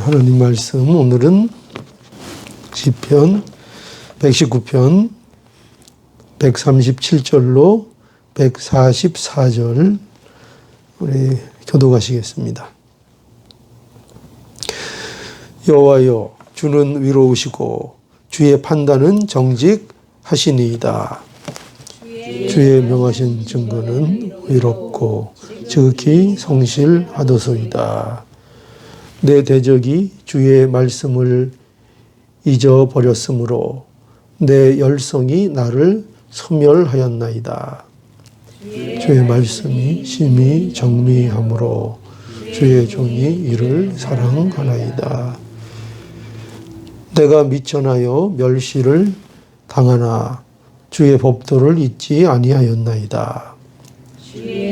하나님 말씀 오늘은 시편 119편 137절로 144절 우리 교도가시겠습니다. 여호와여 주는 위로우시고 주의 판단은 정직하시니이다. 주의 명하신 증거는 의롭고 지극히 성실하도소이다. 내 대적이 주의 말씀을 잊어버렸으므로 내 열성이 나를 소멸하였나이다. 주의 말씀이 심히 정미하므로 주의 종이 이를 사랑하나이다. 내가 미천하여 멸시를 당하나 주의 법도를 잊지 아니하였나이다.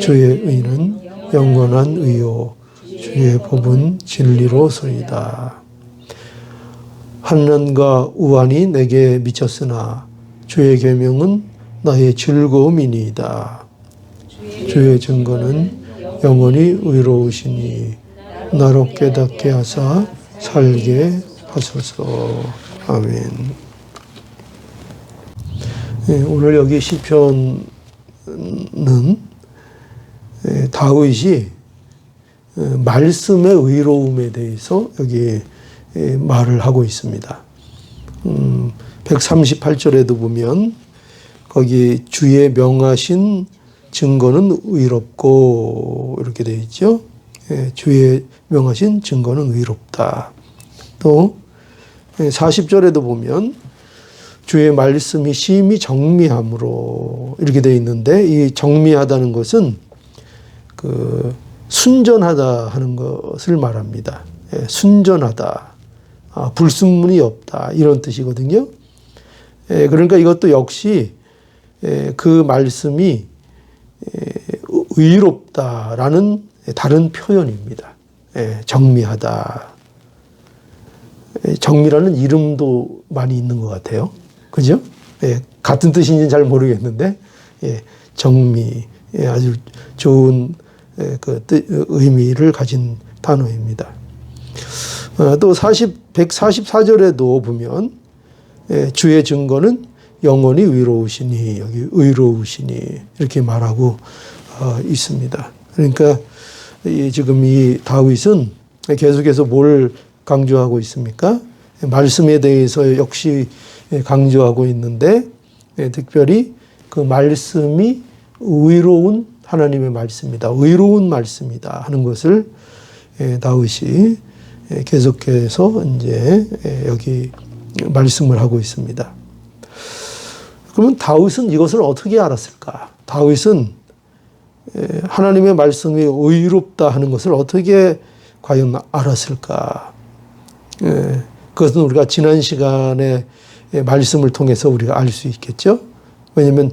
주의 의는 영원한 의요 주의 법은 진리로소이다. 한란과 우환이 내게 미쳤으나 주의 계명은 나의 즐거움이니이다. 주의 증거는 영원히 의로우시니 나로 깨닫게 하사 살게 하소서. 아멘. 예, 오늘 여기 시편은 예, 다윗이 예, 말씀의 의로움에 대해서 여기 예, 말을 하고 있습니다. 음, 138절에도 보면 거기 주의 명하신 증거는 의롭고 이렇게 되어 있죠. 예, 주의 명하신 증거는 의롭다. 또 40절에도 보면 주의 말씀이 심히 정미함으로 이렇게 되어 있는데 이 정미하다는 것은 그 순전하다 하는 것을 말합니다. 예, 순전하다. 아, 불순물이 없다. 이런 뜻이거든요. 예, 그러니까 이것도 역시 예, 그 말씀이 예, 의롭다라는 다른 표현입니다. 예, 정미하다. 예, 정미라는 이름도 많이 있는 것 같아요. 그죠? 예, 같은 뜻인지는 잘 모르겠는데, 예, 정미. 예, 아주 좋은 예, 그 뜻, 의미를 가진 단어입니다. 어, 또 40, 144절에도 보면 예, 주의 증거는 영원히 위로우시니 여기 의로우시니 이렇게 말하고 어, 있습니다. 그러니까 이, 지금 이 다윗은 계속해서 뭘 강조하고 있습니까? 말씀에 대해서 역시 강조하고 있는데 예, 특별히 그 말씀이 의로운 하나님의 말씀이다. 의로운 말씀이다 하는 것을 예, 다윗이 예, 계속해서 이제 예, 여기 말씀을 하고 있습니다. 그러면 다윗은 이것을 어떻게 알았을까? 다윗은 하나님의 말씀이 의롭다 하는 것을 어떻게 과연 알았을까? 그것은 우리가 지난 시간에 말씀을 통해서 우리가 알 수 있겠죠. 왜냐하면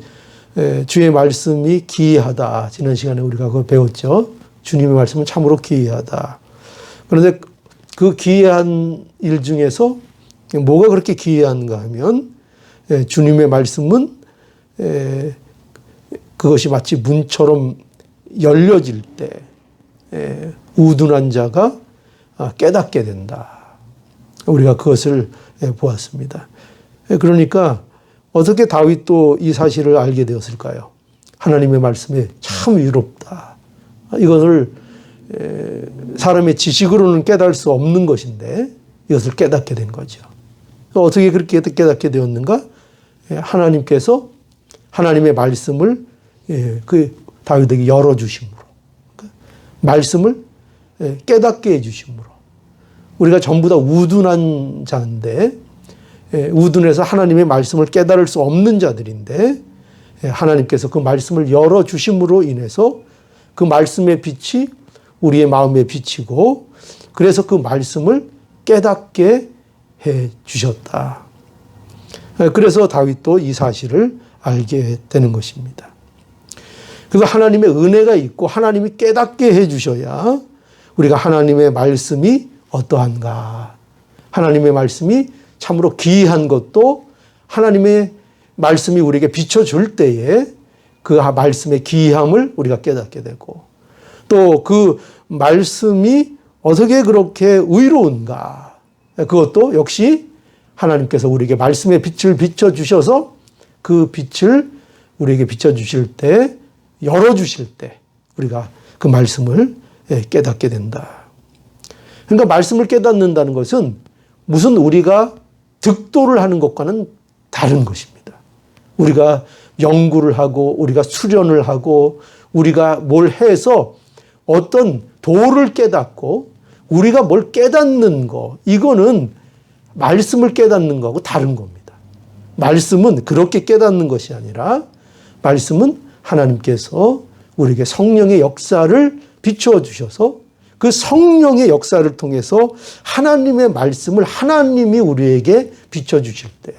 주의 말씀이 기이하다. 지난 시간에 우리가 그걸 배웠죠. 주님의 말씀은 참으로 기이하다. 그런데 그 기이한 일 중에서 뭐가 그렇게 기이한가 하면 주님의 말씀은 그것이 마치 문처럼 열려질 때 우둔한 자가 깨닫게 된다. 우리가 그것을 보았습니다. 그러니까 어떻게 다윗도 이 사실을 알게 되었을까요? 하나님의 말씀에 참 위롭다. 이것을 사람의 지식으로는 깨달을 수 없는 것인데 이것을 깨닫게 된 거죠. 어떻게 그렇게 깨닫게 되었는가? 하나님께서 하나님의 말씀을 그 다윗에게 열어 주심으로 그러니까 말씀을 깨닫게 해 주심으로 우리가 전부 다 우둔한 자인데 우둔해서 하나님의 말씀을 깨달을 수 없는 자들인데 하나님께서 그 말씀을 열어 주심으로 인해서 그 말씀의 빛이 우리의 마음에 비치고 그래서 그 말씀을 깨닫게 해 주셨다. 그래서 다윗도 이 사실을 알게 되는 것입니다. 그래서 하나님의 은혜가 있고 하나님이 깨닫게 해 주셔야 우리가 하나님의 말씀이 어떠한가. 하나님의 말씀이 참으로 귀한 것도 하나님의 말씀이 우리에게 비춰줄 때에 그 말씀의 귀함을 우리가 깨닫게 되고 또 그 말씀이 어떻게 그렇게 의로운가? 그것도 역시 하나님께서 우리에게 말씀의 빛을 비춰 주셔서 그 빛을 우리에게 비춰 주실 때 열어 주실 때 우리가 그 말씀을 예, 깨닫게 된다. 그러니까 말씀을 깨닫는다는 것은 무슨 우리가 득도를 하는 것과는 다른 것입니다. 우리가 연구를 하고 우리가 수련을 하고 우리가 뭘 해서 어떤 도를 깨닫고 우리가 뭘 깨닫는 거 이거는 말씀을 깨닫는 거하고 다른 겁니다. 말씀은 그렇게 깨닫는 것이 아니라 말씀은 하나님께서 우리에게 성령의 역사를 비추어 주셔서 그 성령의 역사를 통해서 하나님의 말씀을 하나님이 우리에게 비춰 주실 때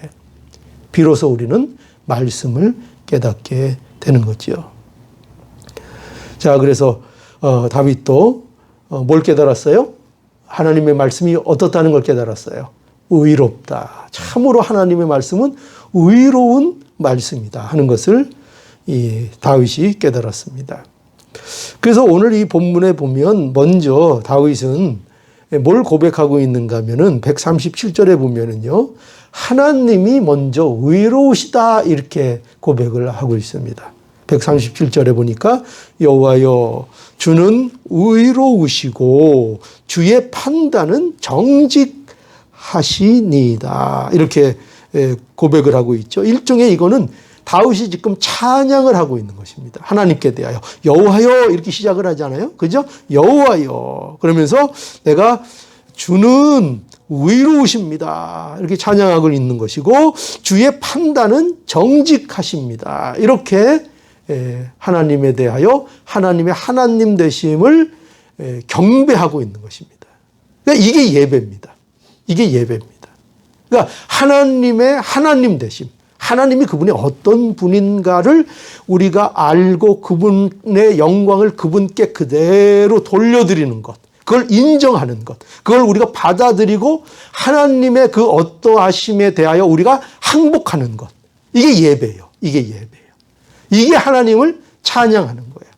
비로소 우리는 말씀을 깨닫게 되는 거지요. 자, 그래서 어, 다윗도 어, 뭘 깨달았어요? 하나님의 말씀이 어떻다는 걸 깨달았어요. 의롭다. 참으로 하나님의 말씀은 의로운 말씀이다 하는 것을 이 다윗이 깨달았습니다. 그래서 오늘 이 본문에 보면 먼저 다윗은 뭘 고백하고 있는가 하면은 137절에 보면은요. 하나님이 먼저 의로우시다 이렇게 고백을 하고 있습니다. 137절에 보니까 여호와여 주는 의로우시고 주의 판단은 정직하시니이다. 이렇게 고백을 하고 있죠. 일종의 이거는 다윗이 지금 찬양을 하고 있는 것입니다. 하나님께 대하여 여호와여 이렇게 시작을 하잖아요. 그죠? 여호와여 그러면서 내가 주는 의로우십니다. 이렇게 찬양하고 있는 것이고 주의 판단은 정직하십니다. 이렇게 하나님에 대하여 하나님의 하나님 되심을 경배하고 있는 것입니다. 그러니까 이게 예배입니다. 이게 예배입니다. 그러니까 하나님의 하나님 되심. 하나님이 그분이 어떤 분인가를 우리가 알고 그분의 영광을 그분께 그대로 돌려드리는 것. 그걸 인정하는 것. 그걸 우리가 받아들이고 하나님의 그 어떠하심에 대하여 우리가 항복하는 것. 이게 예배예요. 이게 예배예요. 이게 하나님을 찬양하는 거예요.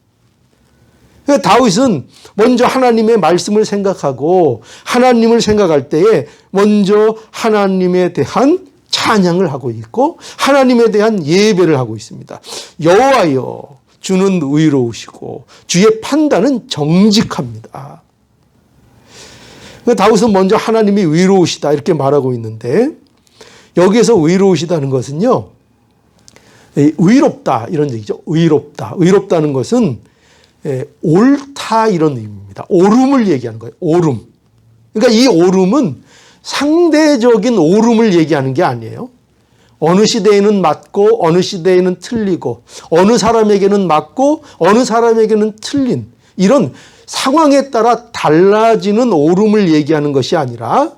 그러니까 다윗은 먼저 하나님의 말씀을 생각하고 하나님을 생각할 때에 먼저 하나님에 대한 찬양을 하고 있고 하나님에 대한 예배를 하고 있습니다. 여호와여 주는 의로우시고 주의 판단은 정직합니다. 그러니까 다윗은 먼저 하나님이 의로우시다 이렇게 말하고 있는데 여기에서 의로우시다는 것은요 의롭다 이런 얘기죠. 의롭다. 의롭다는 것은 옳다 이런 의미입니다. 옳음을 얘기하는 거예요. 옳음. 그러니까 이 옳음은 상대적인 옳음을 얘기하는 게 아니에요. 어느 시대에는 맞고 어느 시대에는 틀리고 어느 사람에게는 맞고 어느 사람에게는 틀린 이런 상황에 따라 달라지는 옳음을 얘기하는 것이 아니라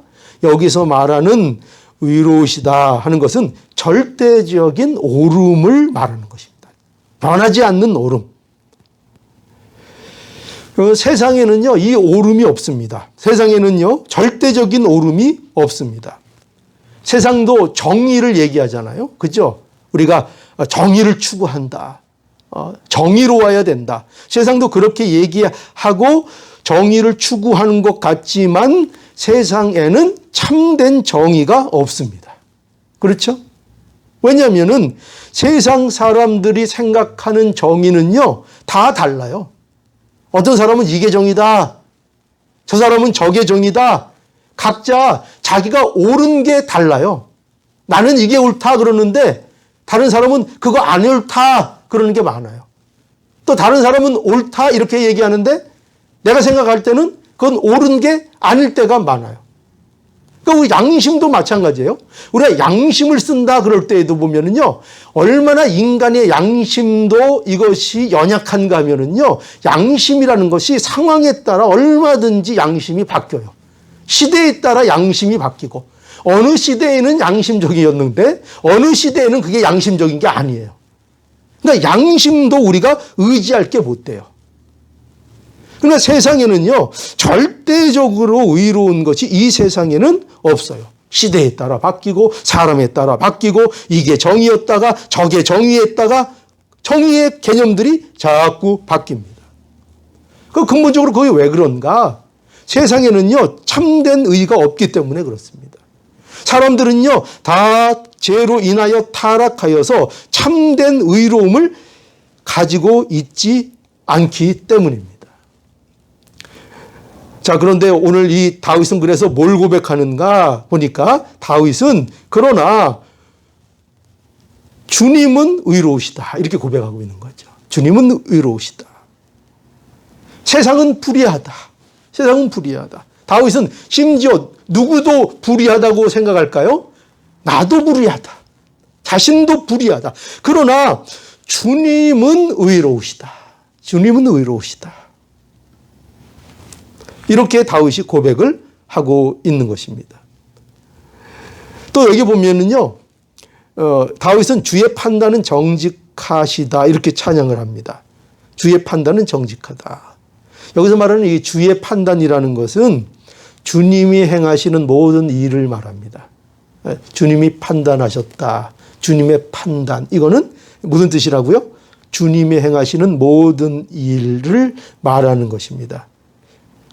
여기서 말하는 의로우시다 하는 것은 절대적인 옳음을 말하는 것입니다. 변하지 않는 옳음. 그 세상에는요, 이 옳음이 없습니다. 세상에는요, 절대적인 옳음이 없습니다. 세상도 정의를 얘기하잖아요. 그죠? 우리가 정의를 추구한다. 어, 정의로워야 된다. 세상도 그렇게 얘기하고 정의를 추구하는 것 같지만 세상에는 참된 정의가 없습니다. 그렇죠? 왜냐하면은 세상 사람들이 생각하는 정의는요, 다 달라요. 어떤 사람은 이게 정의다. 저 사람은 저게 정의다. 각자 자기가 옳은 게 달라요. 나는 이게 옳다 그러는데 다른 사람은 그거 안 옳다 그러는 게 많아요. 또 다른 사람은 옳다 이렇게 얘기하는데 내가 생각할 때는 그건 옳은 게 아닐 때가 많아요. 그러니까 우리 양심도 마찬가지예요. 우리가 양심을 쓴다 그럴 때에도 보면은요, 얼마나 인간의 양심도 이것이 연약한가 하면은요, 양심이라는 것이 상황에 따라 얼마든지 양심이 바뀌어요. 시대에 따라 양심이 바뀌고, 어느 시대에는 양심적이었는데, 어느 시대에는 그게 양심적인 게 아니에요. 그러니까 양심도 우리가 의지할 게 못 돼요. 그러나 세상에는요, 절대적으로 의로운 것이 이 세상에는 없어요. 시대에 따라 바뀌고, 사람에 따라 바뀌고, 이게 정의였다가, 저게 정의였다가, 정의의 개념들이 자꾸 바뀝니다. 그 근본적으로 그게 왜 그런가? 세상에는요, 참된 의가 없기 때문에 그렇습니다. 사람들은요, 다 죄로 인하여 타락하여서 참된 의로움을 가지고 있지 않기 때문입니다. 자, 그런데 오늘 이 다윗은 그래서 뭘 고백하는가 보니까 다윗은 그러나 주님은 의로우시다. 이렇게 고백하고 있는 거죠. 주님은 의로우시다. 세상은 불의하다. 세상은 불의하다. 다윗은 심지어 누구도 불의하다고 생각할까요? 나도 불의하다. 자신도 불의하다. 그러나 주님은 의로우시다. 주님은 의로우시다. 이렇게 다윗이 고백을 하고 있는 것입니다. 또 여기 보면은요, 어, 다윗은 주의 판단은 정직하시다 이렇게 찬양을 합니다. 주의 판단은 정직하다. 여기서 말하는 이 주의 판단이라는 것은 주님이 행하시는 모든 일을 말합니다. 예, 주님이 판단하셨다. 주님의 판단. 이거는 무슨 뜻이라고요? 주님이 행하시는 모든 일을 말하는 것입니다.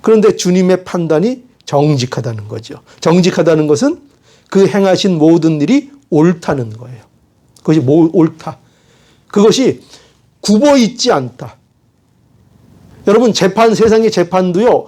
그런데 주님의 판단이 정직하다는 거죠. 정직하다는 것은 그 행하신 모든 일이 옳다는 거예요. 그것이 뭐 옳다. 그것이 굽어 있지 않다. 여러분 재판 세상의 재판도요.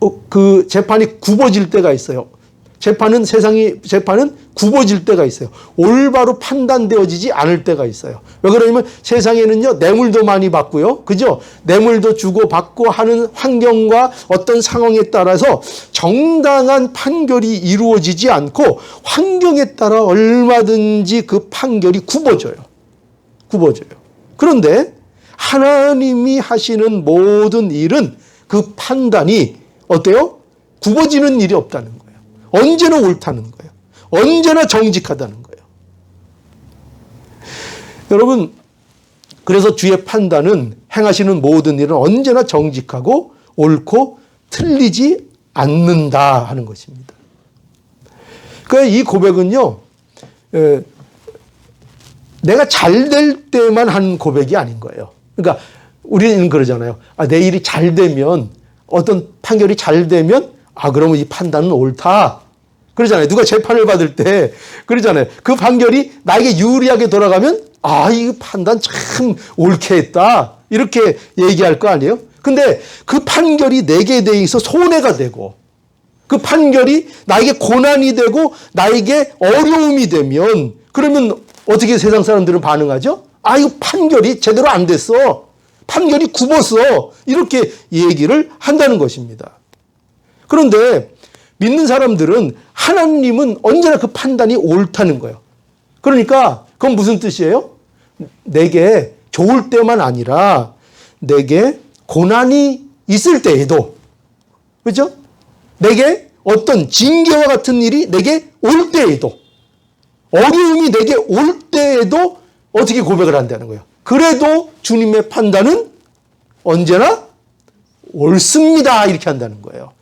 어, 그 재판이 굽어질 때가 있어요. 재판은 세상이 재판은 굽어질 때가 있어요. 올바로 판단되어지지 않을 때가 있어요. 왜 그러냐면 세상에는요 뇌물도 많이 받고요, 그죠? 뇌물도 주고 받고 하는 환경과 어떤 상황에 따라서 정당한 판결이 이루어지지 않고 환경에 따라 얼마든지 그 판결이 굽어져요. 굽어져요. 그런데 하나님이 하시는 모든 일은 그 판단이 어때요? 굽어지는 일이 없다는 거예요. 언제나 옳다는 거예요. 언제나 정직하다는 거예요. 여러분, 그래서 주의 판단은 행하시는 모든 일은 언제나 정직하고 옳고 틀리지 않는다 하는 것입니다. 그러니까 이 고백은요, 에, 내가 잘 될 때만 한 고백이 아닌 거예요. 그러니까 우리는 그러잖아요. 아, 내 일이 잘 되면 어떤 판결이 잘 되면 아, 그러면 이 판단은 옳다. 그러잖아요. 누가 재판을 받을 때 그러잖아요. 그 판결이 나에게 유리하게 돌아가면 아, 이 판단 참 옳게 했다. 이렇게 얘기할 거 아니에요? 근데 그 판결이 내게 대해서 손해가 되고 그 판결이 나에게 고난이 되고 나에게 어려움이 되면 그러면 어떻게 세상 사람들은 반응하죠? 아, 이거 판결이 제대로 안 됐어. 판결이 굽었어. 이렇게 얘기를 한다는 것입니다. 그런데 믿는 사람들은 하나님은 언제나 그 판단이 옳다는 거예요. 그러니까 그건 무슨 뜻이에요? 내게 좋을 때만 아니라 내게 고난이 있을 때에도 그렇죠? 내게 어떤 징계와 같은 일이 내게 올 때에도 어려움이 내게 올 때에도 어떻게 고백을 한다는 거예요. 그래도 주님의 판단은 언제나 옳습니다. 이렇게 한다는 거예요.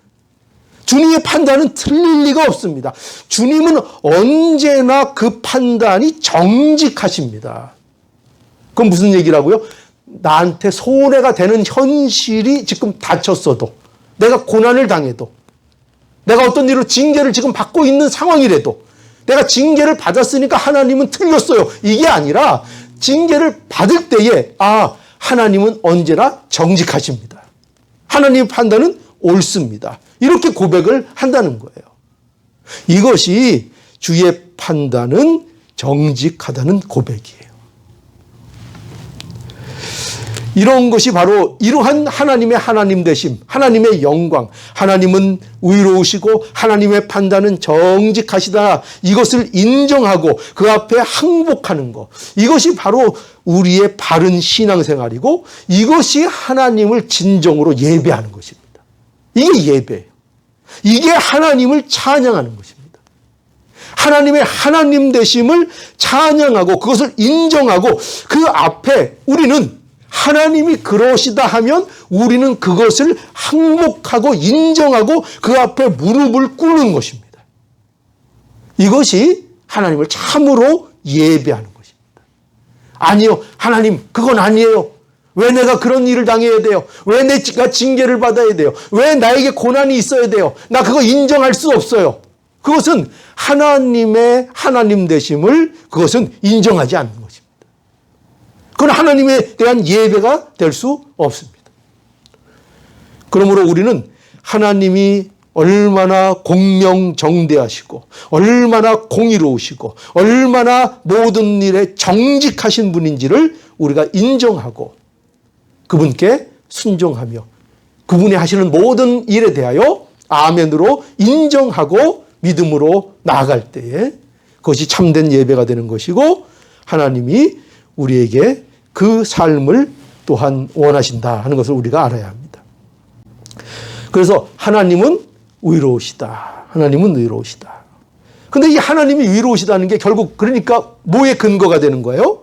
주님의 판단은 틀릴 리가 없습니다. 주님은 언제나 그 판단이 정직하십니다. 그건 무슨 얘기라고요? 나한테 손해가 되는 현실이 지금 닥쳤어도, 내가 고난을 당해도, 내가 어떤 일로 징계를 지금 받고 있는 상황이라도, 내가 징계를 받았으니까 하나님은 틀렸어요. 이게 아니라 징계를 받을 때에 아 하나님은 언제나 정직하십니다. 하나님의 판단은 옳습니다. 이렇게 고백을 한다는 거예요. 이것이 주의 판단은 정직하다는 고백이에요. 이런 것이 바로 이러한 하나님의 하나님 되심, 하나님의 영광, 하나님은 의로우시고 하나님의 판단은 정직하시다. 이것을 인정하고 그 앞에 항복하는 것. 이것이 바로 우리의 바른 신앙생활이고 이것이 하나님을 진정으로 예배하는 것입니다. 이게 예배예요. 이게 하나님을 찬양하는 것입니다. 하나님의 하나님 되심을 찬양하고 그것을 인정하고 그 앞에 우리는 하나님이 그러시다 하면 우리는 그것을 항목하고 인정하고 그 앞에 무릎을 꿇는 것입니다. 이것이 하나님을 참으로 예배하는 것입니다. 아니요, 하나님, 그건 아니에요. 왜 내가 그런 일을 당해야 돼요? 왜 내가 징계를 받아야 돼요? 왜 나에게 고난이 있어야 돼요? 나 그거 인정할 수 없어요. 그것은 하나님의 하나님 되심을 그것은 인정하지 않는 것입니다. 그건 하나님에 대한 예배가 될 수 없습니다. 그러므로 우리는 하나님이 얼마나 공명정대하시고 얼마나 공의로우시고 얼마나 모든 일에 정직하신 분인지를 우리가 인정하고 그분께 순종하며 그분이 하시는 모든 일에 대하여 아멘으로 인정하고 믿음으로 나아갈 때에 그것이 참된 예배가 되는 것이고 하나님이 우리에게 그 삶을 또한 원하신다 하는 것을 우리가 알아야 합니다. 그래서 하나님은 의로우시다. 하나님은 의로우시다. 근데 이 하나님이 의로우시다는 게 결국 그러니까 뭐의 근거가 되는 거예요?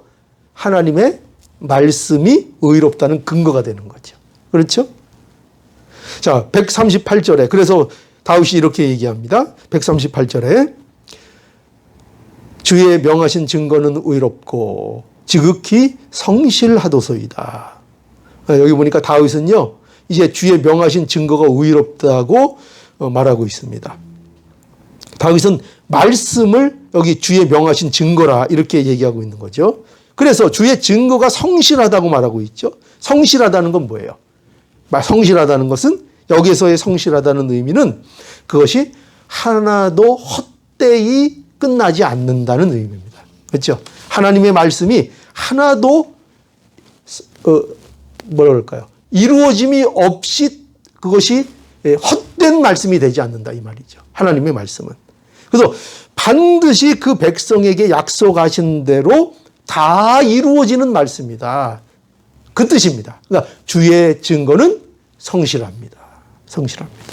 하나님의 말씀이 의롭다는 근거가 되는 거죠. 그렇죠? 자, 138절에 그래서 다윗이 이렇게 얘기합니다. 138절에 주의 명하신 증거는 의롭고 지극히 성실하도소이다. 아, 여기 보니까 다윗은요, 이제 주의 명하신 증거가 의롭다고 어, 말하고 있습니다. 다윗은 말씀을 여기 주의 명하신 증거라 이렇게 얘기하고 있는 거죠. 그래서 주의 증거가 성실하다고 말하고 있죠. 성실하다는 건 뭐예요? 성실하다는 것은 여기서의 성실하다는 의미는 그것이 하나도 헛되이 끝나지 않는다는 의미입니다. 그렇죠? 하나님의 말씀이 하나도 어, 뭐랄까요? 이루어짐이 없이 그것이 헛된 말씀이 되지 않는다 이 말이죠. 하나님의 말씀은. 그래서 반드시 그 백성에게 약속하신 대로 다 이루어지는 말씀이다. 그 뜻입니다. 그러니까 주의 증거는 성실합니다. 성실합니다.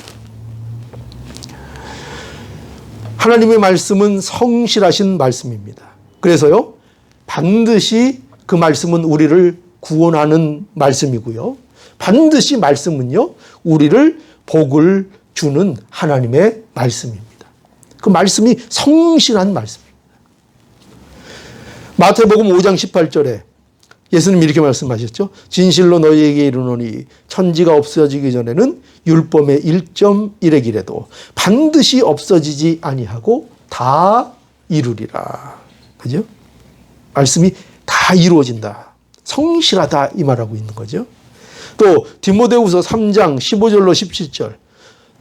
하나님의 말씀은 성실하신 말씀입니다. 그래서요, 반드시 그 말씀은 우리를 구원하는 말씀이고요. 반드시 말씀은요, 우리를 복을 주는 하나님의 말씀입니다. 그 말씀이 성실한 말씀입니다. 마태복음 5장 18절에 예수님 이렇게 말씀하셨죠. 진실로 너희에게 이르노니 천지가 없어지기 전에는 율법의 1.1의 길에도 반드시 없어지지 아니하고 다 이루리라. 그죠? 말씀이 다 이루어진다. 성실하다 이 말하고 있는 거죠. 또 디모데후서 3장 15절로 17절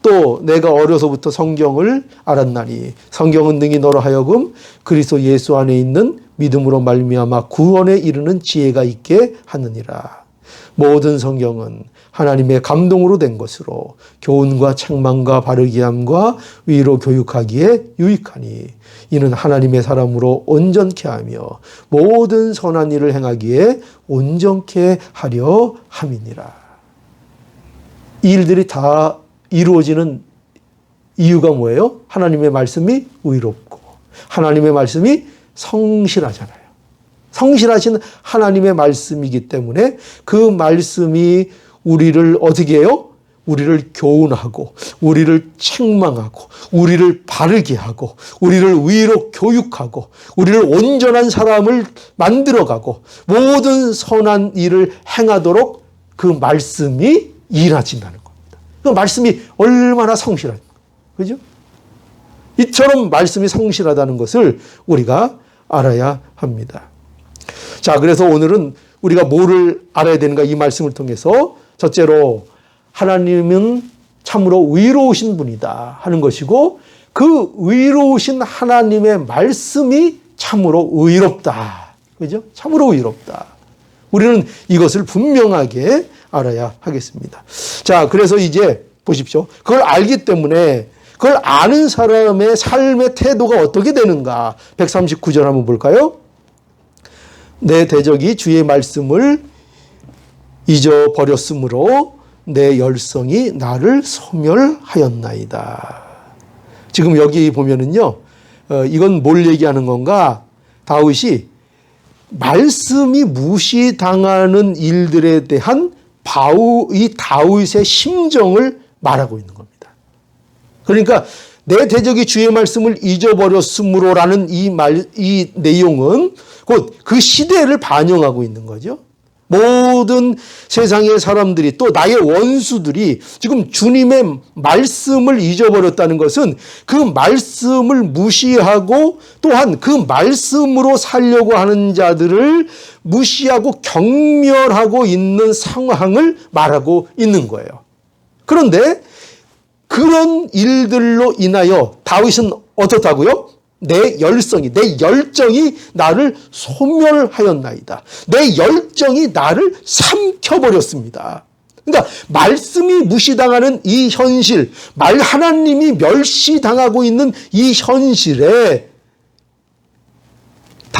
또 내가 어려서부터 성경을 알았나니 성경은 능히 너로 하여금 그리스도 예수 안에 있는 믿음으로 말미암아 구원에 이르는 지혜가 있게 하느니라. 모든 성경은 하나님의 감동으로 된 것으로 교훈과 책망과 바르게 함과 위로 교육하기에 유익하니 이는 하나님의 사람으로 온전케 하며 모든 선한 일을 행하기에 온전케 하려 함이니라. 이 일들이 다 이루어지는 이유가 뭐예요? 하나님의 말씀이 의롭고 하나님의 말씀이 성실하잖아요. 성실하신 하나님의 말씀이기 때문에 그 말씀이 우리를 어떻게 해요? 우리를 교훈하고, 우리를 책망하고, 우리를 바르게 하고, 우리를 위로 교육하고, 우리를 온전한 사람을 만들어 가고, 모든 선한 일을 행하도록 그 말씀이 일하신다는 겁니다. 그 말씀이 얼마나 성실한, 그죠? 이처럼 말씀이 성실하다는 것을 우리가 알아야 합니다. 자, 그래서 오늘은 우리가 뭐를 알아야 되는가 이 말씀을 통해서 첫째로 하나님은 참으로 의로우신 분이다 하는 것이고 그 의로우신 하나님의 말씀이 참으로 의롭다. 그죠? 참으로 의롭다. 우리는 이것을 분명하게 알아야 하겠습니다. 자, 그래서 이제 보십시오. 그걸 알기 때문에 그걸 아는 사람의 삶의 태도가 어떻게 되는가? 139절 한번 볼까요? 내 대적이 주의 말씀을 잊어버렸으므로 내 열성이 나를 소멸하였나이다. 지금 여기 보면은요, 어, 이건 뭘 얘기하는 건가? 다윗이 말씀이 무시당하는 일들에 대한 바우, 이 다윗의 심정을 말하고 있는 겁니다. 그러니까 내 대적이 주의 말씀을 잊어버렸으므로라는 이 말, 이 내용은 곧 그 시대를 반영하고 있는 거죠. 모든 세상의 사람들이 또 나의 원수들이 지금 주님의 말씀을 잊어버렸다는 것은 그 말씀을 무시하고 또한 그 말씀으로 살려고 하는 자들을 무시하고 경멸하고 있는 상황을 말하고 있는 거예요. 그런데 그런 일들로 인하여 다윗은 어떻다고요? 내 열성이, 내 열정이 나를 소멸하였나이다. 내 열정이 나를 삼켜버렸습니다. 그러니까 말씀이 무시당하는 이 현실, 말 하나님이 멸시당하고 있는 이 현실에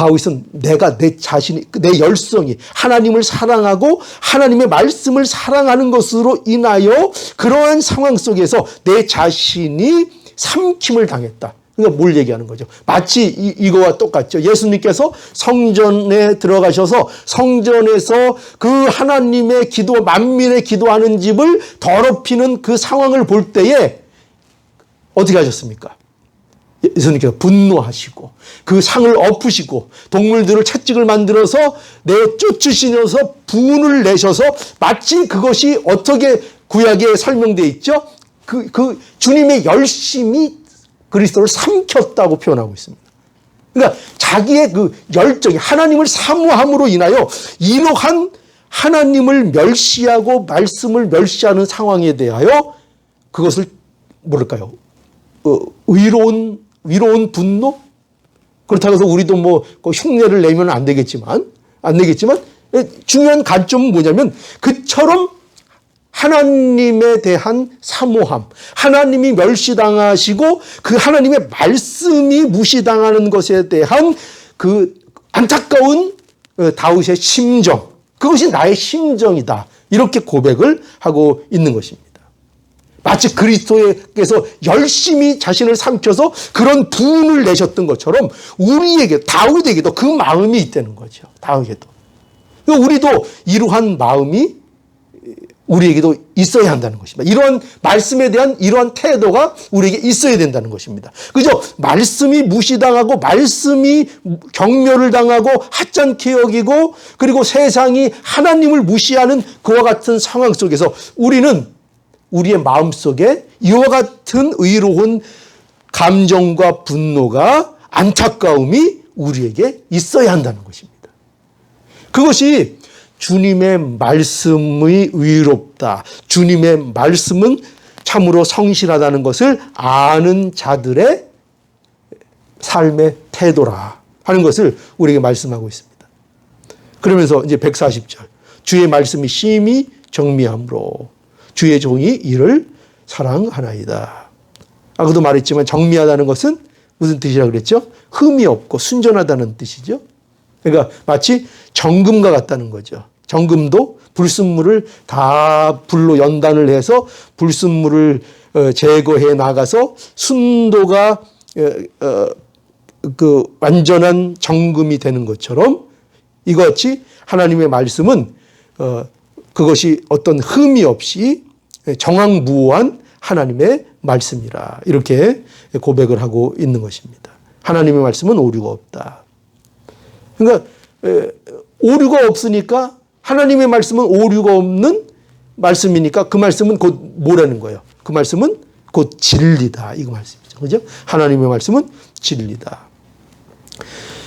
다윗은 내가 내 자신이 내 열성이 하나님을 사랑하고 하나님의 말씀을 사랑하는 것으로 인하여 그러한 상황 속에서 내 자신이 삼킴을 당했다. 그러니까 뭘 얘기하는 거죠? 마치 이, 이거와 똑같죠. 예수님께서 성전에 들어가셔서 성전에서 그 하나님의 기도, 만민의 기도하는 집을 더럽히는 그 상황을 볼 때에 어떻게 하셨습니까? 예수님께서 분노하시고 그 상을 엎으시고 동물들을 채찍을 만들어서 내어 쫓으시면서 분을 내셔서 마치 그것이 어떻게 구약에 설명되어 있죠? 그, 그 주님의 열심이 그리스도를 삼켰다고 표현하고 있습니다. 그러니까 자기의 그 열정이 하나님을 사모함으로 인하여 이러한 하나님을 멸시하고 말씀을 멸시하는 상황에 대하여 그것을 뭐랄까요? 어, 의로운 위로운 분노? 그렇다고 해서 우리도 뭐 흉내를 내면 안 되겠지만 안 되겠지만 중요한 관점은 뭐냐면 그처럼 하나님에 대한 사모함, 하나님이 멸시당하시고 그 하나님의 말씀이 무시당하는 것에 대한 그 안타까운 어, 다윗의 심정, 그것이 나의 심정이다. 이렇게 고백을 하고 있는 것입니다. 마치 그리스도께서 열심히 자신을 삼켜서 그런 분을 내셨던 것처럼 우리에게 다윗에게도 그 마음이 있다는 거죠. 다윗에도. 우리도 이러한 마음이 우리에게도 있어야 한다는 것입니다. 이러한 말씀에 대한 이러한 태도가 우리에게 있어야 된다는 것입니다. 그죠? 말씀이 무시당하고 말씀이 경멸을 당하고 하찮게 여기고 그리고 세상이 하나님을 무시하는 그와 같은 상황 속에서 우리는 우리의 마음 속에 이와 같은 의로운 감정과 분노가 안타까움이 우리에게 있어야 한다는 것입니다. 그것이 주님의 말씀의 의롭다. 주님의 말씀은 참으로 성실하다는 것을 아는 자들의 삶의 태도라 하는 것을 우리에게 말씀하고 있습니다. 그러면서 이제 140절. 주의 말씀이 심히 정미함으로 주의 종이 이를 사랑하나이다. 아까도 말했지만 정미하다는 것은 무슨 뜻이라 그랬죠? 흠이 없고 순전하다는 뜻이죠. 그러니까 마치 정금과 같다는 거죠. 정금도 불순물을 다 불로 연단을 해서 불순물을 어, 제거해 나가서 순도가 어, 어, 그 완전한 정금이 되는 것처럼 이것이 하나님의 말씀은 그것이 어떤 흠이 없이 정황무한 하나님의 말씀이라 이렇게 고백을 하고 있는 것입니다. 하나님의 말씀은 오류가 없다. 그러니까 오류가 없으니까 하나님의 말씀은 오류가 없는 말씀이니까 그 말씀은 곧 뭐라는 거예요? 그 말씀은 곧 진리다. 이거 말씀이죠. 그죠? 하나님의 말씀은 진리다.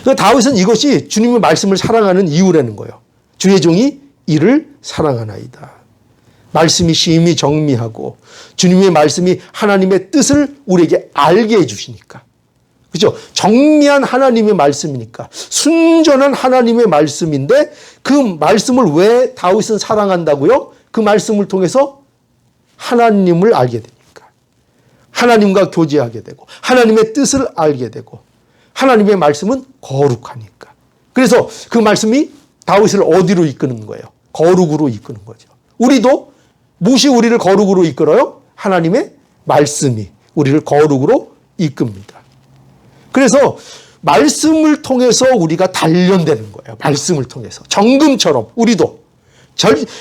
그러니까 다윗은 이것이 주님의 말씀을 사랑하는 이유라는 거예요. 주의 종이 이를 사랑하나이다. 말씀이 심히 정미하고 주님의 말씀이 하나님의 뜻을 우리에게 알게 해주시니까. 그죠? 정미한 하나님의 말씀이니까. 순전한 하나님의 말씀인데 그 말씀을 왜 다윗은 사랑한다고요? 그 말씀을 통해서 하나님을 알게 되니까. 하나님과 교제하게 되고, 하나님의 뜻을 알게 되고, 하나님의 말씀은 거룩하니까. 그래서 그 말씀이 다윗을 어디로 이끄는 거예요? 거룩으로 이끄는 거죠. 우리도 무엇이 우리를 거룩으로 이끌어요? 하나님의 말씀이 우리를 거룩으로 이끕니다. 그래서 말씀을 통해서 우리가 단련되는 거예요. 말씀을 통해서. 정금처럼 우리도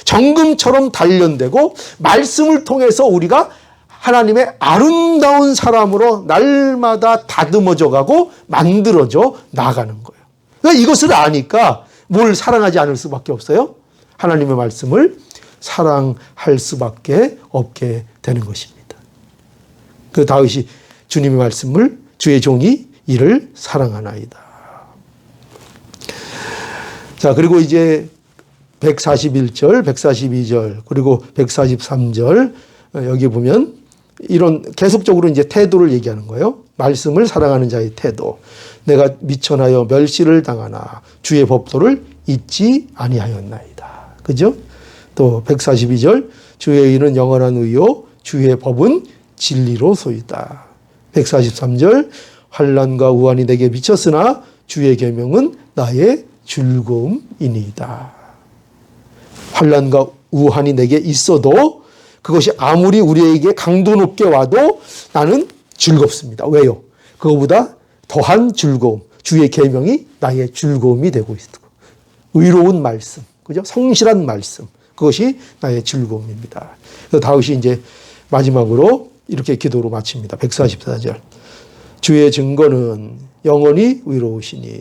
정금처럼 단련되고 말씀을 통해서 우리가 하나님의 아름다운 사람으로 날마다 다듬어져 가고 만들어져 나가는 거예요. 그러니까 이것을 아니까 뭘 사랑하지 않을 수밖에 없어요? 하나님의 말씀을 사랑할 수밖에 없게 되는 것입니다. 그 다윗이 주님의 말씀을 주의 종이 이를 사랑하나이다. 자, 그리고 이제 141절, 142절, 그리고 143절, 어, 여기 보면 이런 계속적으로 이제 태도를 얘기하는 거예요. 말씀을 사랑하는 자의 태도. 내가 미천하여 멸시를 당하나 주의 법도를 잊지 아니하였나이다. 그죠? 또 142절, 주의 일은 영원한 의요, 주의 법은 진리로 소이다. 143절, 환란과 우환이 내게 미쳤으나 주의 계명은 나의 즐거움이니이다. 환란과 우환이 내게 있어도 그것이 아무리 우리에게 강도 높게 와도 나는 즐겁습니다. 왜요? 그거보다 더한 즐거움, 주의 계명이 나의 즐거움이 되고 있고 의로운 말씀, 그죠? 성실한 말씀, 그것이 나의 즐거움입니다. 그래서 다윗이 이제 마지막으로 이렇게 기도로 마칩니다. 144절. 주의 증거는 영원히 의로우시니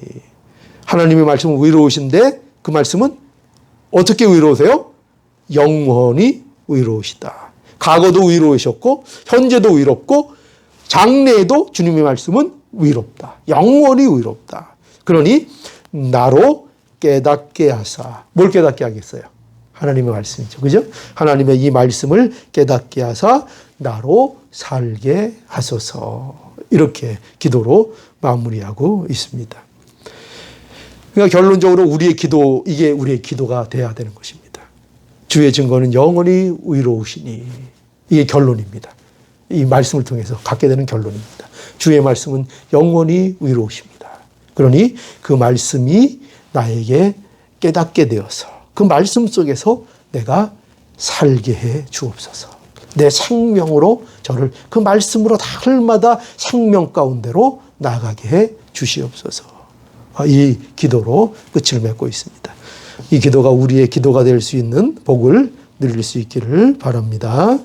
하나님의 말씀은 의로우신데 그 말씀은 어떻게 의로우세요? 영원히 의로우시다. 과거도 의로우셨고 현재도 의롭고 장래에도 주님의 말씀은 의롭다. 영원히 의롭다. 그러니 나로 깨닫게 하사 뭘 깨닫게 하겠어요? 하나님의 말씀이죠. 그죠? 하나님의 이 말씀을 깨닫게 하사 나로 살게 하소서. 이렇게 기도로 마무리하고 있습니다. 그러니까 결론적으로 우리의 기도, 이게 우리의 기도가 돼야 되는 것입니다. 주의 증거는 영원히 의로우시니. 이게 결론입니다. 이 말씀을 통해서 갖게 되는 결론입니다. 주의 말씀은 영원히 의로우십니다. 그러니 그 말씀이 나에게 깨닫게 되어서 그 말씀 속에서 내가 살게 해 주옵소서. 내 생명으로 저를 그 말씀으로 날마다 생명 가운데로 나가게 해 주시옵소서. 이 기도로 끝을 맺고 있습니다. 이 기도가 우리의 기도가 될 수 있는 복을 누릴 수 있기를 바랍니다.